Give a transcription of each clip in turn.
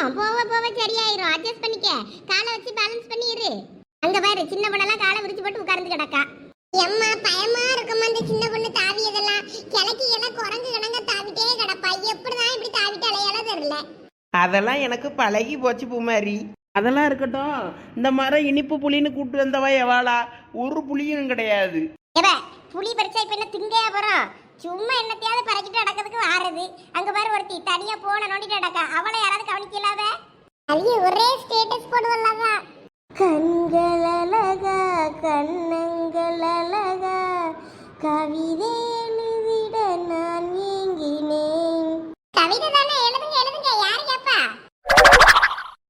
ஆகும் போக போக சரியாயிரும். அட்ஜஸ்ட் பண்ணிக்க. காலை வச்சு பேலன்ஸ் பண்ணிடு இரு. அங்க பாரு சின்ன பொண்ணெல்லாம் காலை விரிச்சு போட்டு உட்கார்ந்து கிடக்கா. எம்மா பயமா இருக்குமா அந்த சின்ன பொண்ணு தாவியதெல்லாம்? கிழக்கி எல்லாம் குரங்கு கிடங்க தாவிட்டே கிடப்பா. எப்படிதான் இப்படி தாவிட்டு அலையால தெரியல. அதெல்லாம் எனக்கு பழகி போச்சு பூமாரி. அதெல்லாம் இருக்கட்டும். இந்த மாதிரி இனிப்பு புளின்னு கூப்பிட்டு வந்தவா எவாளா? ஒரு புளியும் கிடையாது. புளி பறிச்சா இப்ப என்ன திங்கையா போறோம்? சும்மா என்னத்தையாவது பறக்கிட்டு நடக்கிறதுக்கு வாரது. அங்க பாரு ஒருத்தி தனியா போன நோண்டிட்டு நடக்கா. அவளை யாராவது கவனிக்கலாத அழிய ஒரே ஸ்டேட்டஸ் போடுவல்லவா கண்கள் அழகா கண்ணங்கள் அழகா. கவிதை எழுதிட நான் ஏங்கினேன். கவிதை தானே? எழுதுங்க எழுதுங்க. யாரு கேப்பா?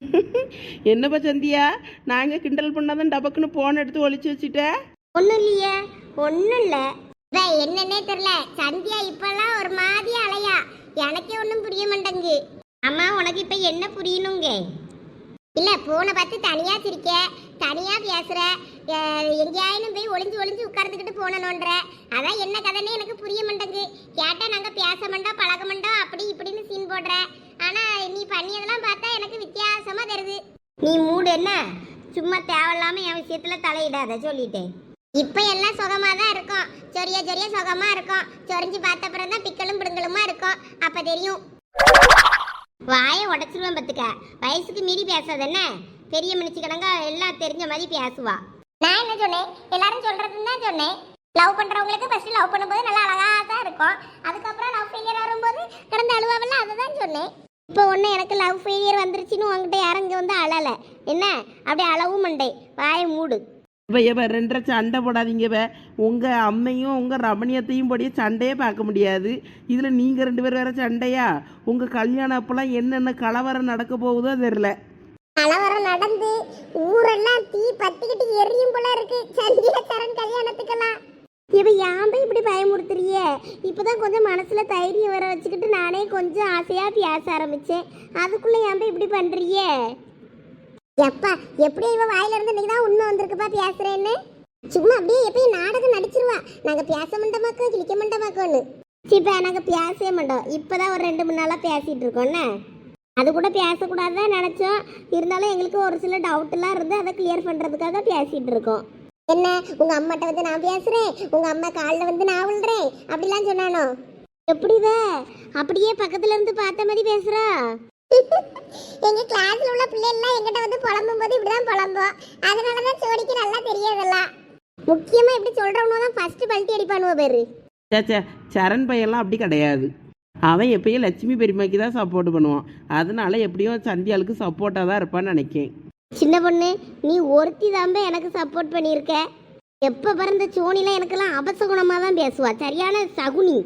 என்னப்பா சந்தியா? நாங்கள் கிண்டல் பண்ணாதான் டபக்குன்னு போன் எடுத்து ஒளிச்சு வச்சுட்ட? ஒன்றும் இல்லையே. ஒன்றும் இல்லை. என்னன்னே தெரியல. சந்தியா இப்பெல்லாம் ஒரு மாதிரி அலையா? எனக்கே ஒன்றும் புரிய மாட்டேங்கு அம்மா உனக்கு இப்போ என்ன புரியணுங்க? இல்லை போனை பார்த்து தனியாக சிரிக்க தனியாக பேசுகிற எங்கேயாயினும் போய் ஒளிஞ்சு ஒளிஞ்சு உட்கார்ந்துக்கிட்டு போனோன்ற அதான் என்ன கதைன்னு எனக்கு புரிய மாட்டேங்கு கேட்டால் நாங்கள் பேச மாட்டோம் பழக மாட்டோம் அப்படி இப்படின்னு சீன் போடுற. ஆனால் நீ பண்ணியதெல்லாம் பார்த்தா எனக்கு வித்தியாசமாக தருது நீ மூடு என்ன? சும்மா தேவையில்லாம என் விஷயத்துல தலையிடாத சொல்லிட்டேன். இப்போ எல்லாம் சுகமாக தான் இருக்கும். சொரிய சொரிய சுகமாக இருக்கும். சொரிஞ்சு பார்த்த அப்புறம் தான் பிக்கலும் பிடுங்கலுமா இருக்கும். அப்போ தெரியும். வாயை உடச்சிருவேன் பத்துக்க வயசுக்கு மீறி பேசாத என்ன? பெரிய மனுஷி கணங்க எல்லாம் தெரிஞ்ச மாதிரி பேசுவா. நான் என்ன சொன்னேன்? எல்லாரும் சொல்றதுன்னு தான் சொன்னேன். லவ் பண்றவங்களுக்கு ஃபர்ஸ்ட் லவ் பண்ணும்போது நல்லா அழகாக தான் இருக்கும். அதுக்கப்புறம் லவ் ஃபெயிலியர் வரும்போது கடந்த அழுவாவில் அதை தான் சொன்னேன். இப்போ ஒன்று எனக்கு லவ் ஃபெயிலியர் வந்துருச்சுன்னு உங்ககிட்ட யாரும் இங்கே வந்து அழலை. என்ன? அப்படியே அளவும் மண்டே. வாயை மூடு. இப்போ இப்போ ரெண்டரை சண்டை போடாதீங்க உங்கள் அம்மையும் உங்கள் ரமணியத்தையும் போடிய சண்டையே பார்க்க முடியாது. இதில் நீங்கள் ரெண்டு பேர் வேற சண்டையா? உங்கள் கல்யாணம் அப்போலாம் என்னென்ன கலவரம் நடக்க போகுதோ தெரில கலவரம் நடந்து ஊரெல்லாம் தீ பத்திக்கிட்டு எரியும் போல இருக்கு. சந்தியாச்சரன் கல்யாணத்துக்கெல்லாம். இவ ஏன் போய் இப்படி பயமுறுத்துறியே இப்போதான் கொஞ்சம் மனசுல தைரியம் வர வச்சுக்கிட்டு நானே கொஞ்சம் ஆசையா பேச ஆரம்பிச்சேன். அதுக்குள்ள ஏன் போய் இப்படி பண்றியே எப்பா எப்படி இவ வாயில இருந்து இன்னைக்கு தான் உண்மை வந்திருக்குப்பா பேசுறேன்னு? சும்மா அப்படியே எப்பயும் நாடகம் நடிச்சிருவா. நாங்க பேச மாட்டோமாக்கோ கிழிக்க மாட்டோமாக்கோன்னு. சிப்பா நாங்க பேசவே மாட்டோம். இப்பதான் ஒரு ரெண்டு மூணு நாளா பேசிட்டு இருக்கோம்னே அது கூட பேசக்கூடாதுதான் நினைச்சோம். இருந்தாலும் எங்களுக்கு ஒரு சில டவுட் எல்லாம் இருந்து அதை கிளியர் பண்றதுக்காக பேசிட்டு இருக்கோம். என்ன? உங்க அம்மாட்ட வந்து நான் பேசுறேன். உங்க அம்மா காலில் வந்து நான் விழுறேன் அப்படிலாம் சொன்னானோ? எப்படித அப்படியே பக்கத்துல இருந்து பார்த்த மாதிரி பேசுறா. எங்க கிளாஸ்ல உள்ள பிள்ளை எல்லாம் எங்கிட்ட வந்து புலம்பும் போது இப்படிதான் புலம்போம் அதனாலதான் சோடிக்கு நல்லா தெரியாதெல்லாம் முக்கியமா இப்படி சொல்றவங்க தான் ஃபர்ஸ்ட் பல்ட்டி அடிப்பானுவ பேரு. சேச்சே சரண் பையன்லாம் அப்படி கிடையாது. அவன் எப்பயும் லட்சுமி பெரியம்மாக்கு தான் சப்போர்ட் பண்ணுவான். அதனால எப்படியும் சந்தியாளுக்கு சப்போர்ட்டாக தான் இருப்பான்னு நினைக்கேன். சின்ன பொண்ணு நீ ஒருத்தி தாம்ப எனக்கு சப்போர்ட் பண்ணியிருக்க. எப்ப பிறந்த சோனிலாம் எனக்கெல்லாம் அபசகுணமா தான் பேசுவா. சரியான சகுனி.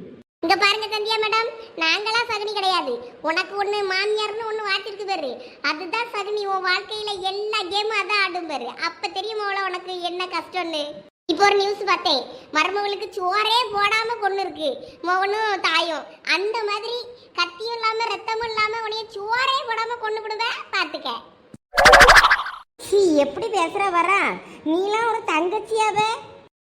இங்க பாருங்க சந்தியா மேடம். நாங்களாம் சகுனி கிடையாது. உனக்கு ஒண்ணு மாமியார்னு ஒண்ணு வாத்திருக்கு பேரு. அதுதான் சகுனி. உன் வாழ்க்கையில எல்லா கேமும் அதான் ஆடும் பேரு. அப்ப தெரியுமோல உனக்கு என்ன கஷ்டம்னு. இப்போ ஒரு நியூஸ் பார்த்தேன். மருமகளுக்கு சோறே போடாம கொண்டு இருக்கு. மகனும் தாயும். அந்த மாதிரி கத்தியும் இல்லாம ரத்தமும் இல்லாம உனைய சோறே போடாம கொண்டு விடுவேன் பாத்துக்க சீ எப்படி பேசுற வரா நீலாம் ஒரு தங்கச்சியாவே.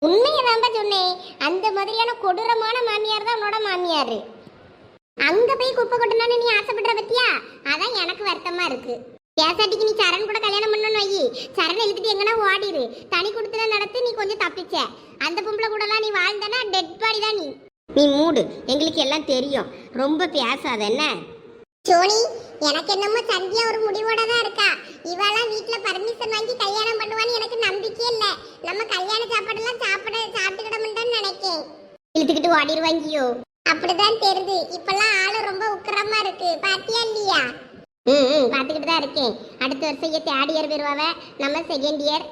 உண்மையை தான்ப்பா சொன்னேன். அந்த மாதிரியான கொடூரமான மாமியார் தான் உன்னோட மாமியார். அங்க போய் குப்பை கொட்டணும்னு நீ ஆசைப்படுற பத்தியா? அதான் எனக்கு வருத்தமா இருக்கு. கேசாட்டிக்கு நீ சரண் கூட கல்யாணம் பண்ணணும் ஐயி சரண் எழுதிட்டு எங்கன்னா ஓடிடு தனி கொடுத்துல நடத்து நீ கொஞ்சம் தப்பிச்ச. அந்த பொம்பளை கூடலாம் நீ வாழ்ந்தனா டெட் பாடி தான் நீ. நீ மூடு. எங்களுக்கு எல்லாம் தெரியும். ரொம்ப பேசாத என்ன? சோனி எனக்கு என்னமோ சந்தியா ஒரு முடிவோட தான் இருக்கா? இவெல்லாம் வீட்ல பர்மிஷன் வாங்கி கல்யாணம் பண்ணுவான்னு எனக்கு நம்பிக்கையே இல்ல. நம்ம கல்யாண சாப்பிட சாப்பிட்டுக்கிட மாட்டோம்னு நினைக்கேன். இழுத்துக்கிட்டு ஓடிடுவாங்கியோ அப்படிதான் தெரியுது. இப்பெல்லாம் ஆளு ரொம்ப உக்கிரமா இருக்கு. பாத்தியா இல்லையா? ம் ம் பார்த்துக்கிட்டு தான் இருக்கேன். அடுத்த வருஷம் இங்கே தேர்ட் இயர் வருவாவ நம்ம செகண்ட் இயர்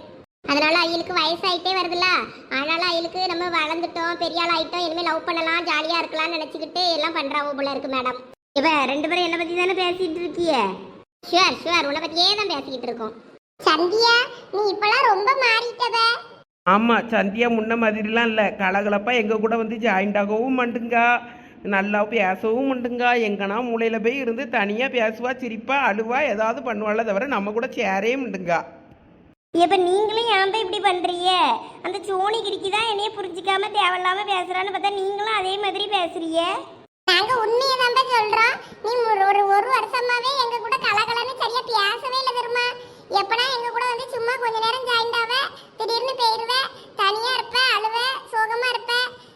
அதனால அயலுக்கு வயசாயிட்டே வருதுல்ல. அதனால அயலுக்கு நம்ம வளர்ந்துட்டோம் பெரிய ஆள் ஆயிட்டோம். இனிமேல் லவ் பண்ணலாம் ஜாலியாக இருக்கலாம்னு நினச்சிக்கிட்டு எல்லாம் பண்ணுறாவோ போல இருக்கு மேடம் இவ ரெண்டு பேரும் என்ன பத்தி தானே பேசிட்டு இருக்கிய? ஷுவர் ஷுவர் உன்னை பத்தியே தான் பேசிக்கிட்டு இருக்கோம். சந்தியா நீ இப்பெல்லாம் ரொம்ப மாறிட்டவ. ஆமாம் சந்தியா முன்ன மாதிரிலாம் இல்லை. கலகலப்பாக எங்கள் கூட வந்து ஜாயிண்ட் ஆகவும் மாட்டுங்க. நல்லா பேசவும் மாட்டுங்க. எங்கன்னா மூலையில் போய் இருந்து தனியாக பேசுவா சிரிப்பா அழுவா ஏதாவது பண்ணுவாள தவிர நம்ம கூட சேரவே மாட்டுங்க. இப்ப நீங்களும் ஏன் போய் இப்படி பண்றீங்க? அந்த சோனி கிரிக்கி தான் என்னைய புரிஞ்சிக்காம தேவையில்லாம பேசுறான்னு பார்த்தா நீங்களும் அதே மாதிரி பேசுறீங்க. நாங்க உண்மையை தான் சொல்றோம் நீ ஒரு ஒரு ஒரு வருஷமாவே எங்க கூட கலகலன்னு சரியா பேசவே இல்லை தெரியுமா? எப்பனா எங்க கூட வந்து சும்மா கொஞ்ச நேரம் ஜாயிண்ட் ஆவ திடீர்னு போயிருவ தனியா இருப்ப அழுவ சோகமா இருப்ப.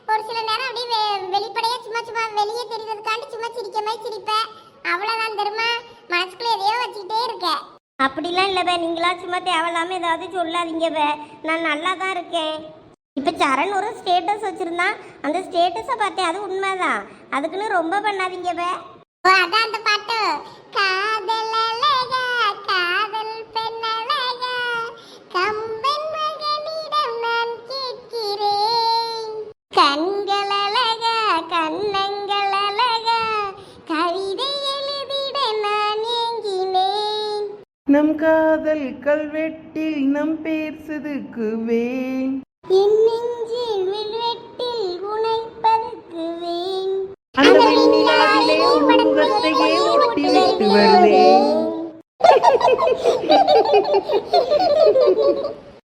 ஒரு சில நேரம் அப்படியே வெ- வெளிப்படையா சும்மா சும்மா வெளியே தெரியறதுக்காண்டி சும்மா சிரிக்க மாதிரி சிரிப்ப. அவ்வளவுதான் தெரியுமா? மனசுக்குள்ள அப்படிலாம் இல்லை நீங்களா சும்மா தேவையில்லாம ஏதாவது சொல்லாதீங்கபா நான் நல்லா தான் இருக்கேன். இப்போ சரண் ஒரு ஸ்டேட்டஸ் வச்சிருந்தான். அந்த ஸ்டேட்டஸை பார்த்தேன் அது உண்மைதான். அதுக்குன்னு ரொம்ப பண்ணாதீங்க பே அதான் அந்த பாட்டு. காதல் அழகா காதல் பெண் அழகா கம்பன் மகனிடம் நான் கேட்கிறேன். கண்கள் அழகா கண்ணங்கள் அழகா கவிதை எழுதிட நான் ஏங்கினேன். நம் காதல் கல்வெட்டில் நம் பேர் செதுக்குவேன்.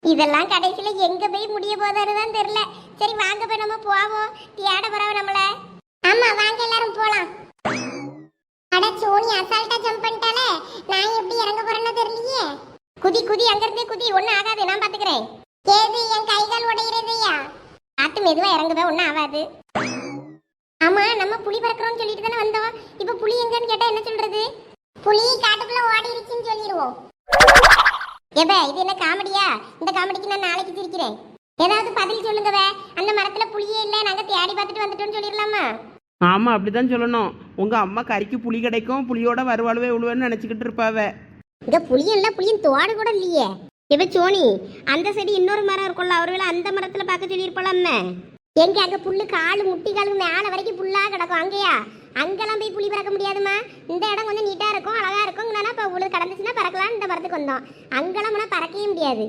இதெல்லாம் கடைசியில எங்க போய் முடிய போதான்னு தான் தெரியல. சரி வாங்க போய் நம்ம போவோம். தேட போறவ நம்மள ஆமா வாங்க எல்லாரும் போலாம் அட சோனி அசால்ட்டா ஜம்ப் பண்ணிட்டாலே நான் எப்படி இறங்க போறேன்னு தெரியலையே குதி குதி அங்க இருந்தே குதி ஒண்ணும் ஆகாது நான் பாத்துக்கிறேன் ஏது என் கைகால் உடையிறதையா காத்து மெதுவா இறங்குதா? ஒண்ணும் ஆகாது. ஆமா நம்ம புலி பறக்கிறோம்னு சொல்லிட்டு தானே வந்தோம். இப்ப புலி எங்கன்னு கேட்டா என்ன சொல்றது? புலி காட்டுக்குள்ள ஓடிருச்சுன்னு சொல்லிடுவோம். ஏபே இது என்ன காமெடியா? இந்த காமெடிக்கு நான் நாளைக்கு சிரிக்கிறேன். ஏதாவது பதில் சொல்லுங்கவே அந்த மரத்துல புளியே இல்ல நாங்க தேடி பார்த்துட்டு வந்துட்டோம்னு சொல்லிடலாமா? ஆமாம் அப்படி தான் சொல்லணும். உங்கள் அம்மா கறிக்கு புளி கிடைக்கும் புளியோட வருவாளுவே விழுவேன்னு நினச்சிக்கிட்டு இருப்பாவ இங்க புளியும் இல்ல புளியும் தோடு கூட இல்லையே. இப்ப சோனி அந்த சைடு இன்னொரு மரம் இருக்கும்ல அவர்களை அந்த மரத்துல பார்க்க சொல்லியிருப்பலாமே எங்க அங்க புல்லு காலு முட்டி காலுக்கு மேல வரைக்கும் புல்லா கிடக்கும். அங்கேயா? அங்கெல்லாம் போய் புளி பறக்க முடியாதுமா இந்த இடம் கொஞ்சம் நீட்டா இருக்கும் அழகா இருக்கும். நானா இப்ப உங்களுக்கு கடந்துச்சுன்னா பறக்கலாம் இந்த மரத்துக்கு வந்தோம். அங்கெல்லாம் போனா பறக்கவே முடியாது.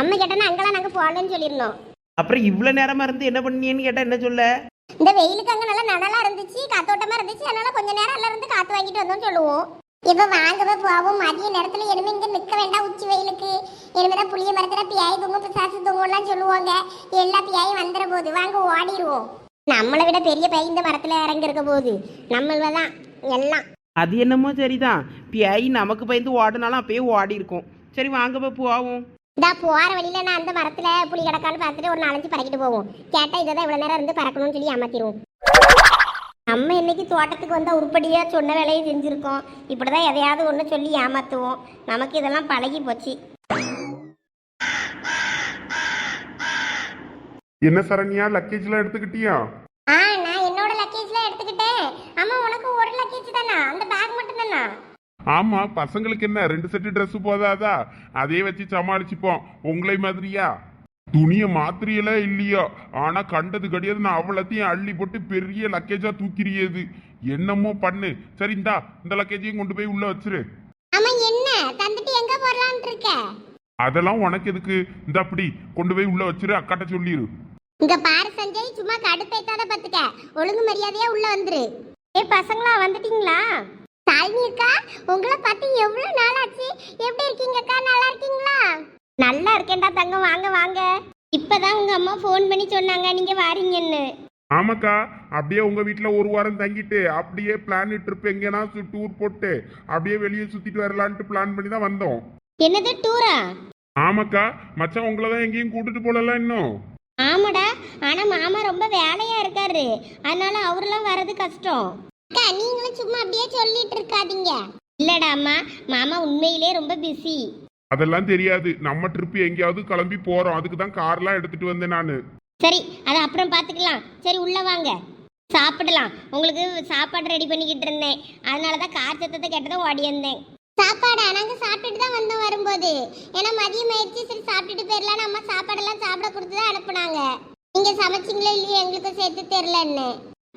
அம்மா கேட்டனா அங்கெல்லாம் நாங்க போகலன்னு சொல்லியிருந்தோம். அப்புறம் இவ்வளோ நேரமாக இருந்து என்ன பண்ணீன்னு கேட்டால் என்ன சொல்ல? இந்த வெயிலுக்கு அங்க நல்லா நனலா இருந்துச்சு காத்தோட்டமா இருந்துச்சு. அதனால கொஞ்ச நேரம் எல்லாம் இருந்து காத்து வாங்கிட்டு வந்தோம் சொல்லுவோம். இப்ப வாங்கவே போவோம். மதிய நேரத்துல இனிமே இங்க நிக்க வேண்டாம் உச்சி வெயிலுக்கு. இனிமேதான் புளிய மரத்துல பியாய் தூங்க பிசாசு தூங்கலாம் சொல்லுவாங்க. எல்லா பியாயும் வந்துட போகுது வாங்க ஓடிடுவோம். நம்மளை விட பெரிய பையன் இந்த மரத்துல இறங்கி இருக்க போகுது. நம்மளதான் எல்லாம். அது என்னமோ சரிதான். பியாய் நமக்கு பயந்து ஓடினாலும் அப்பயே ஓடி இருக்கும் சரி வாங்க போய் போவோம். இதா போற வழியில நான் அந்த மரத்துல புளி கிடக்கான்னு பார்த்துட்டு ஒரு நாலஞ்சு பறக்கிட்டு போவோம். கேட்டா இதை தான் இவ்வளவு நேரம் இருந்து பறக்கணும்னு சொல்லி ஏமாத்திடுவோம் நம்ம இன்னைக்கு தோட்டத்துக்கு வந்தா உருப்படியா சொன்ன வேலையை செஞ்சிருக்கோம். இப்படிதான் எதையாவது ஒன்று சொல்லி ஏமாத்துவோம். நமக்கு இதெல்லாம் பழகி போச்சு. என்ன சரண்யா லக்கேஜ்லாம் எடுத்துக்கிட்டியா? ஆ நான் என்னோட லக்கேஜ்ல எடுத்துக்கிட்டேன். ஆமா உனக்கு ஒரு லக்கேஜ் தானா? அந்த பேக் மட்டும் தானா? ஆமா பசங்களுக்கு என்ன ரெண்டு செட்டு Dress போதாதா? அதே வச்சு சமாளிச்சுப்போம். உங்களை மாதிரியா? துணிய மாத்திரியல இல்லையோ? ஆனா கண்டது கிடையாது. நான் அவ்வளத்தையும் அள்ளி போட்டு பெரிய லக்கேஜா தூக்கிறியது. என்னமோ பண்ணு. சரி இந்தா இந்த லக்கேஜையும் கொண்டு போய் உள்ள வச்சிரு. ஆமா என்ன? தந்துட்டு எங்க இருக்க அதெல்லாம் உனக்கு எதுக்கு? இந்த அப்படி கொண்டு போய் உள்ள வச்சிரு. அக்காட்ட சொல்லிடு இங்க பாரு சஞ்சய் சும்மா கடுப்பேத்தாத பத்துக்க. ஒழுங்கு மரியாதையா உள்ள வந்துரு. ஏ பசங்களா வந்துட்டீங்களா? சாலினி அக்கா உங்களை பார்த்து எவ்வளவு நாள் ஆச்சு எப்படி இருக்கீங்க அக்கா? நல்லா இருக்கீங்களா? நல்லா இருக்கேன்டா தங்கம் வாங்க வாங்க. இப்பதான் உங்க அம்மா ஃபோன் பண்ணி சொன்னாங்க நீங்க வாரீங்கன்னு. ஆமாக்கா அப்படியே உங்க வீட்ல ஒரு வாரம் தங்கிட்டு அப்படியே பிளான் ட்ரிப் எங்கன்னா டூர் போட்டு அப்படியே வெளியே சுத்திட்டு வரலான்ட்டு பிளான் பண்ணி தான் வந்தோம். என்னது டூரா ஆமாக்கா மச்சான் உங்களை தான் எங்கேயும் கூட்டிட்டு போகலாம் இன்னும். ஆமாடா ஆனா மாமா ரொம்ப வேலையா இருக்காரு. அதனால அவரெல்லாம் வர்றது கஷ்டம். அக்கா நீங்களும் சும்மா அப்படியே சொல்லிட்டு இருக்காதீங்க. இல்லடா அம்மா மாமா உண்மையிலே ரொம்ப பிஸி அதெல்லாம் தெரியாது. நம்ம ட்ரிப் எங்கேயாவது கிளம்பி போறோம். அதுக்கு தான் கார்லாம் எடுத்துட்டு வந்தேன் நான். சரி அதை அப்புறம் பார்த்துக்கலாம் சரி உள்ள வாங்க. சாப்பிடலாம். உங்களுக்கு சாப்பாடு ரெடி பண்ணிக்கிட்டு இருந்தேன். அதனால தான் கார் சத்தத்தை கேட்டதும் ஓடி வந்தேன். சாப்பாடா? நாங்க சாப்பிட்டுட்டு தான் வந்தோம் வரும்போது. ஏன்னா மதியம் ஆயிடுச்சு. சரி சாப்பிட்டுட்டு போயிடலாம். நம்ம சாப்பாடெல்லாம் சாப்பிட கொடுத்து தான் அனுப்புனாங்க. நீங்க சமைச்சிங்களோ இல்லையோ? எங்களுக்கு சேர்த்து தெரிலன்னு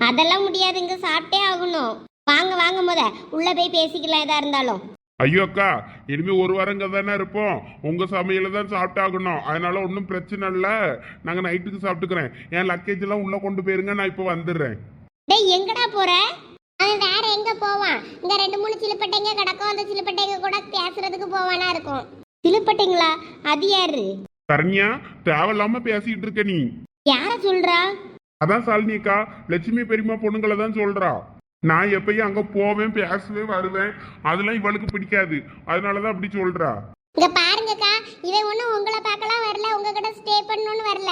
அதெல்லாம் முடியாது. இங்க சாப்பிட்டே ஆகணும். வாங்க வாங்க முத. உள்ள போய் பேசிக்கலாம் எதா இருந்தாலும். ஐயோ அக்கா இனிமே ஒரு வாரங்க தானே இருப்போம். உங்க சமையல தான் சாப்பிட்டாகணும். அதனால ஒன்றும் பிரச்சனை இல்லை. நாங்கள் நைட்டுக்கு சாப்பிட்டுக்கிறேன். என் லக்கேஜ் எல்லாம் உள்ள கொண்டு போயிருங்க நான் இப்போ வந்துடுறேன். டேய் எங்கடா போற? அவன் வேற எங்க போவான்? இந்த ரெண்டு மூணு சிலுப்பட்டைங்க கிடக்கும். அந்த சிலுப்பட்டைங்க கூட பேசுறதுக்கு போவானா இருக்கும். சிலுப்பட்டைங்களா? அது யாரு? சரண்யா தேவையில்லாம பேசிட்டு இருக்க நீ. யார சொல்றா? அதான் சாலினி அக்கா லட்சுமி பெரியம்மா பொண்ணுங்களை தான் சொல்றா. நான் எப்பயும் அங்க போவேன் பேசுவேன் வருவேன். அதெல்லாம் இவளுக்கு பிடிக்காது. அதனாலதான் அப்படி சொல்றா. இங்க பாருங்கக்கா இவன் ஒண்ணும் உங்களை பார்க்கலாம் வரல உங்ககிட்ட ஸ்டே பண்ணணும்னு வரல.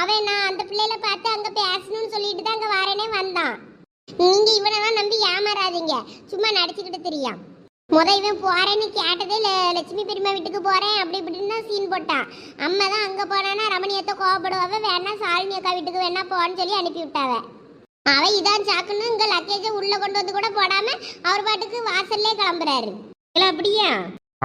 அவன் நான் அந்த பிள்ளையில பார்த்து அங்க பேசணும்னு சொல்லிட்டு தான் அங்க வரேனே வந்தான். நீங்க இவனெல்லாம் நம்பி ஏமாறாதீங்க. சும்மா நடிச்சுக்கிட்டு தெரியாம் முத இவன் போறேன்னு கேட்டதே லட்சுமி பெரியம்மா வீட்டுக்கு போறேன் அப்படி இப்படின்னு தான் சீன் போட்டான். அம்மா தான் அங்க போனானா ரமணியத்தை கோவப்படுவாவ வேணா சாலினி அக்கா வீட்டுக்கு வேணா போன்னு சொல்லி அனுப்பி விட்டாவ அவன் இதான் சாக்குன்னு இங்க லக்கேஜை உள்ள கொண்டு வந்து கூட போடாம அவர் பாட்டுக்கு வாசல்லே கிளம்புறாரு. இல்ல அப்படியா?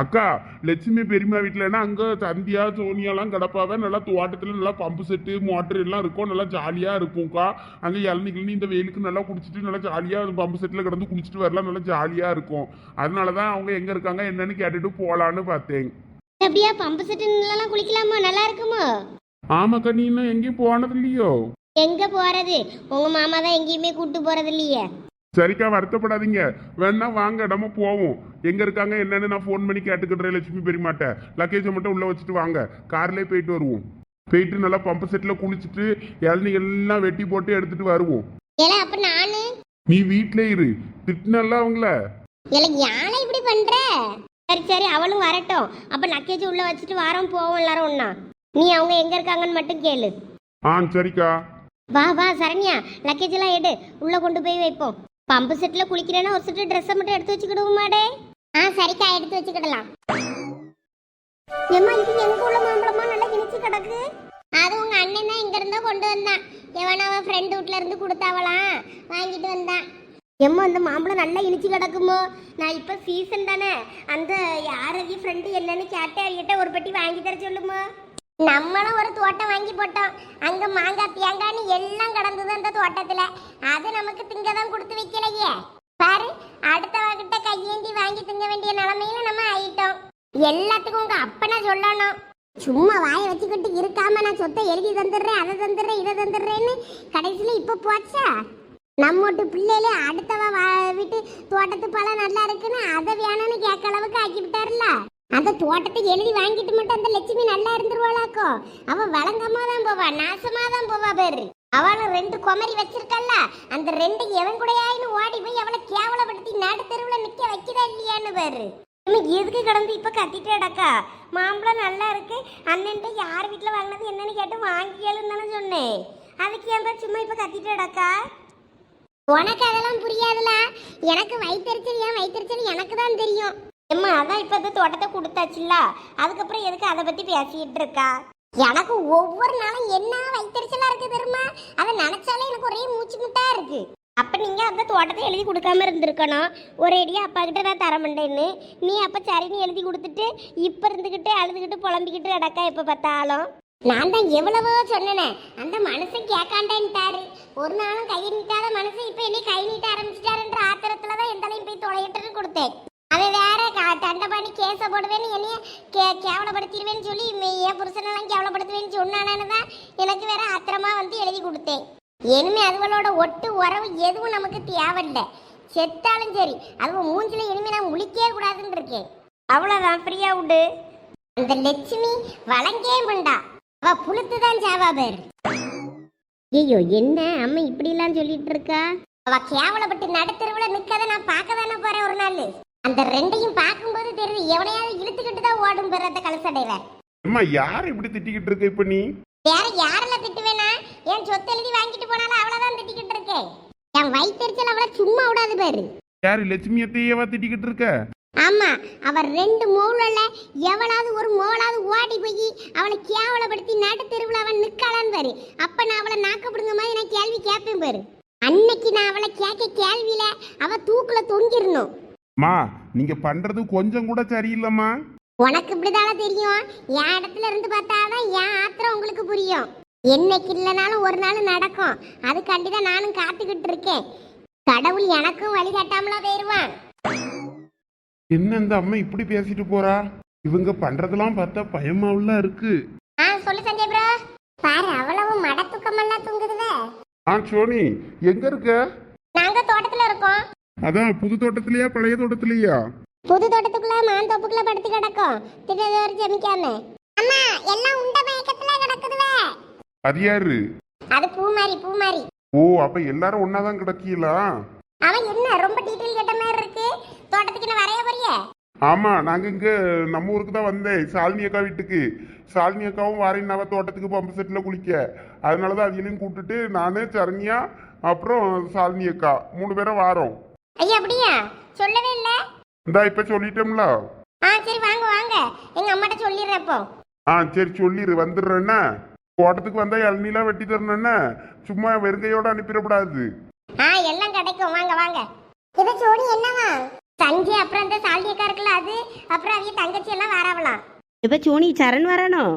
அக்கா லட்சுமி பெரியம்மா வீட்டுலன்னா அங்க சந்தியா சோனியாலாம் கிடப்பாவ. நல்லா தோட்டத்துல நல்லா பம்பு செட்டு மோட்டர் எல்லாம் இருக்கும். நல்லா ஜாலியா இருக்கும்க்கா அங்க இளநீ கிளநீ இந்த வெயிலுக்கு நல்லா குடிச்சிட்டு நல்லா ஜாலியா பம்பு செட்ல கிடந்து குடிச்சிட்டு வரலாம். நல்லா ஜாலியா இருக்கும். அதனாலதான் அவங்க எங்க இருக்காங்க என்னன்னு கேட்டுட்டு போலான்னு பார்த்தேன். அப்படியா? பம்பு செட்டுலாம் குளிக்கலாமா? நல்லா இருக்குமோ? ஆமாக்கா நீ இன்னும் எங்கேயும் போனது இல்லையோ எங்க போறது? உங்க மாமா தான் எங்கேயுமே கூட்டு போறது இல்லையே. சரிக்கா வருத்தப்படாதீங்க. வேணா வாங்க இடமா போவோம். எங்க இருக்காங்க என்னன்னு நான் ஃபோன் பண்ணி கேட்டுக்கிட்டுறேன் லட்சுமி பெரியமாட்ட லக்கேஜை மட்டும் உள்ள வச்சுட்டு வாங்க. கார்லயே போயிட்டு வருவோம். போயிட்டு நல்லா பம்பு செட்ல குளிச்சுட்டு இளநீ எல்லாம் வெட்டி போட்டு எடுத்துட்டு வருவோம். ஏல அப்ப நானு? நீ வீட்ல இரு. திட்டினல்ல அவங்கள. ஏல யானை இப்படி பண்ற? சரி சரி அவளும் வரட்டும். அப்ப லக்கேஜ் உள்ள வச்சுட்டு வாரம் போவோம் எல்லாரும் ஒண்ணா. நீ அவங்க எங்க இருக்காங்கன்னு மட்டும் கேளு. ஆ சரிக்கா. வா வா சரண்யா லக்கேஜ் எல்லாம் எடு. உள்ள கொண்டு போய் வைப்போம். பம்பு செட்ல குளிக்கிறேன்னா ஒரு செட்டு ட்ரெஸ்ஸை மட்டும் எடுத்து வச்சுக்கிடுவோமாடே. ஆ சரிக்கா எடுத்து வச்சுக்கிடலாம். ஏமா இது எங்க உள்ள மாம்பழமா நல்லா இனிச்சு கிடக்கு? அது உங்க அண்ணன் தான் இங்க இருந்தோ கொண்டு வந்தான். எவன் அவன் ஃப்ரெண்ட் வீட்ல இருந்து கொடுத்தாவலாம். வாங்கிட்டு வந்தான். எம்மா அந்த மாம்பழம் நல்லா இனிச்சு கிடக்குமோ? நான் இப்போ சீசன் தானே. அந்த யாரையும் ஃப்ரெண்டு என்னன்னு கேட்டேன் அவகிட்ட ஒரு பெட்டி வாங்கி தர சொல்லுமா? நம்மளும் ஒரு தோட்டம் வாங்கி போட்டோம். அங்க மாங்காய் தேங்காய்னு எல்லாம் கடந்தது அந்த தோட்டத்துல. அது நமக்கு திங்க தான் கொடுத்து வைக்கலையே. பாரு அடுத்தவகிட்ட கையேந்தி வாங்கி திங்க வேண்டிய நிலைமையில நம்ம ஆயிட்டோம். எல்லாத்துக்கும் உங்க அப்பனை சொல்லணும். சும்மா வாயை வச்சுக்கிட்டு இருக்காம நான் சொத்தை எழுதி தந்துடுறேன் அதை தந்துடுறேன் இதை தந்துடுறேன்னு கடைசியில இப்ப போச்சா? நம்ம வீட்டு அடுத்தவ வா- வீட்டு தோட்டத்து பழம் நல்லா இருக்குன்னு அதை வேணும்னு கேட்க அளவுக்கு ஆக்கி விட்டாருல அந்த தோட்டத்தை எழுதி வாங்கிட்டு மட்டும் அந்த லட்சுமி நல்லா இருந்துருவாளாக்கோ. அவ வழங்கமா தான் போவா நாசமா தான் போவா பேரு. அவளும் ரெண்டு குமரி வச்சிருக்கல்ல அந்த ரெண்டு எவன் கூடயாயின்னு ஓடி போய் அவளை கேவலப்படுத்தி நடு தெருவில் நிக்க வைக்கிறா இல்லையான்னு பாரு. இவன் எதுக்கு கிடந்து இப்ப கத்திட்டேடாக்கா? மாம்பழம் நல்லா இருக்கு. அண்ணன்ட்ட யார் வீட்டுல வாங்கினது என்னன்னு கேட்டு வாங்கிக்கலுன்னு தானே சொன்னேன். அதுக்கு ஏன் சும்மா இப்ப கத்திட்டேடாக்கா? உனக்கு அதெல்லாம் புரியாதுல. எனக்கு வயிற்றுச்சல் ஏன் வயிற்றுச்சல் எனக்கு தான் தெரியும். எம்மா அதான் இப்போ இந்த தோட்டத்தை கொடுத்தாச்சுல்ல? அதுக்கப்புறம் எதுக்கு அதை பற்றி பேசிக்கிட்டு இருக்கா? எனக்கு ஒவ்வொரு நாளும் என்ன வைத்தறிச்சலாக இருக்கு தெரியுமா? அதை நினச்சாலே எனக்கு ஒரே மூச்சு முட்டாக இருக்கு. அப்போ நீங்கள் அந்த தோட்டத்தை எழுதி கொடுக்காம இருந்திருக்கணும். ஒரேடியா அப்பா கிட்ட நான் தரமாட்டேன்னு நீ அப்போ சரின்னு எழுதி கொடுத்துட்டு இப்போ இருந்துக்கிட்டு அழுதுகிட்டு புலம்பிக்கிட்டு நடக்கா எப்போ பார்த்தாலும்? நான் தான் எவ்வளவோ சொன்னேனே. அந்த மனுஷன் கேட்காண்டேன்ட்டாரு. ஒரு நாளும் கை நீட்டாத மனுஷன் இப்போ என்னை கை நீட்ட ஆரம்பிச்சிட்டாருன்ற ஆத்திரத்தில் தான் எந்தாலையும் போய் தொலையிட்டுன்னு கொடுத்தேன். அவன் வேற தண்டை பண்ணி கேஸ போடுவேன்னு என்னைய கே கேவலப்படுத்திடுவேன்னு சொல்லி என் புருஷனெல்லாம் கேவலப்படுத்துவேன்னு சொன்னானு தான் எனக்கு வேற ஆத்திரமா வந்து எழுதி கொடுத்தேன். இனிமே அதுகளோட ஒட்டு உறவு எதுவும் நமக்கு தேவையில்லை. செத்தாலும் சரி அதுவும் மூஞ்சில இனிமே நான் முழிக்கவே கூடாதுன்னு இருக்கேன். அவ்வளோதான் ஃப்ரீயா உண்டு. அந்த லட்சுமி வழங்கே மண்டா அவ புளுத்து தான் சாவா பேர். ஐயோ என்ன அம்மா இப்படிலாம் சொல்லிட்டு இருக்கா? அவ கேவலப்பட்டு நடுத்தருவுல நிக்கதை நான் பார்க்க தானே போறேன் ஒரு நாள். அந்த ரெண்டையும் பார்க்கும்போது தெரியுது எவனையாவது இழுத்துக்கிட்டு தான் ஓடும் பெற அந்த கலசடையில அம்மா யார் இப்படி திட்டிக்கிட்டு இருக்க இப்ப நீ? வேற யாரில் திட்டுவேனா? என் சொத்து எழுதி வாங்கிட்டு போனாலும் அவ்வளவுதான் திட்டிக்கிட்டு இருக்கேன் என் வயிற்றுச்சல் அவளை சும்மா விடாது பாரு. யாரு லட்சுமியத்தையவா திட்டிக்கிட்டு இருக்க? ஆமா அவர் ரெண்டு மோளல எவளாவது ஒரு மோளாவது ஓடி போய் அவளை கேவலப்படுத்தி நடு தெருவில் அவன் நிக்காளான்னு பாரு. அப்ப நான் அவளை நாக்க பிடுங்க மாதிரி நான் கேள்வி கேட்பேன் பாரு. அன்னைக்கு நான் அவளை கேட்க கேள்வியில அவ தூக்குல தொங்கிடணும். மா நீங்க பண்றது கொஞ்சம் கூட சரியில்லைம்மா. உனக்கு இப்படிதானே தெரியும். என் இடத்துல இருந்து பார்த்தாதான் என் ஆத்திரம் உங்களுக்கு புரியும். என்னைக்கு இல்லைனாலும் ஒரு நாள் நடக்கும். அதுக்காண்டி தான் நானும் காத்துக்கிட்டு இருக்கேன். கடவுள் எனக்கும் வழிகாட்டாமலா போயிருவான். என்ன இந்த அம்மா இப்படி பேசிட்டு போறா? இவங்க பண்றதெல்லாம் பார்த்தா பயமாவுல இருக்கு. ஆ சொல்லு சஞ்சய் ப்ரோ பாரு அவ்வளவு மட தூக்கமெல்லாம் தூங்குதுவே. ஆ சோனி எங்க இருக்க? நாங்க தோட்டத்துல இருக்கோம். அதான் புது தோட்டத்திலயா பழைய தோட்டத்திலயா? புது தோட்டத்துக்குள்ள மாந்தோப்புக்குள்ள படுத்து கிடக்கும். திடீர் ஜமிக்காம. அம்மா எல்லாம் உண்ட மயக்கத்துல கிடக்குதுவே. அது யாரு? அது பூமாரி பூமாரி. ஓ அப்ப எல்லாரும் ஒன்னாதான் கிடக்கீங்களா அவன் என்ன ரொம்ப டீட்டெயில் கேட்ட மாதிரி இருக்கு? தோட்டத்துக்கு என்ன வரைய போறிய? ஆமா நாங்க இங்க நம்ம ஊருக்கு தான் வந்தேன் சாலினி அக்கா வீட்டுக்கு. சாலினி அக்காவும் வாரினாவ தோட்டத்துக்கு பம்பு செட்ல குளிக்க. அதனாலதான் அதையும் கூப்பிட்டுட்டு நானு சரண்யா அப்புறம் சாலினி அக்கா மூணு பேரும் வாரோம். ஐயா அப்படியா? சொல்லவே இல்ல. இந்தா இப்ப சொல்லிட்டோம்ல. ஆ சரி வாங்க வாங்க. எங்க அம்மாட்ட சொல்லிடுறேன் இப்போ ஆ சரி சொல்லிடு வந்துடுறேன்னா. தோட்டத்துக்கு வந்தா இளநீலாம் வெட்டி தரணும்னா. சும்மா வெறுங்கையோட அனுப்பிடக்கூடாது. ஆ எல்லாம் கிடைக்கும். வாங்க வாங்க. இத சோடி என்னவா? சஞ்சய் அப்புறம் அந்த சால்டியக்கா இருக்குல்ல அது? அப்புறம் அவிய தங்கச்சி எல்லாம் வராவலாம் இப்போ சோனி சரண் வரணும்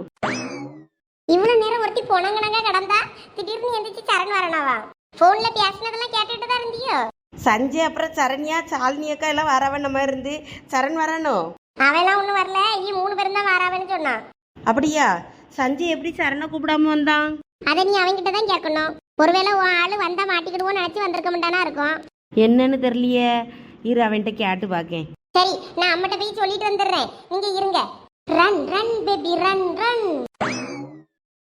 இவ்வளவு நேரம் ஒருத்தி பொணங்கணங்க கிடந்தா திடீர்னு எந்திரிச்சு சரண் வரனாவா போன்ல பேசினதெல்லாம் கேட்டுட்டு தான் இருந்தியோ? சஞ்சய் அப்புறம் சரண்யா சாலினி அக்கா எல்லாம் வரவண்ண மாதிரி இருந்து. சரண் வரணும் அவெல்லாம் ஒண்ணும் வரல. ஈ மூணு பேரும் தான் வராவன்னு சொன்னான். அப்படியா? சஞ்சய் எப்படி சரணை கூப்பிடாம வந்தான்? அதை நீ அவன்கிட்ட தான் கேட்கணும். ஒருவேளை உன் ஆளு வந்தா மாட்டிக்கிடுவோம் நினைச்சு வந்திருக்க மாட்டானா இருக்கும். என்னன்னு தெரியலையே. இரு அவன்கிட்ட கேட்டு பார்க்கேன் சரி நான் அம்மட்ட போய் சொல்லிட்டு வந்துடுறேன். நீங்க இருங்க. Run run baby run run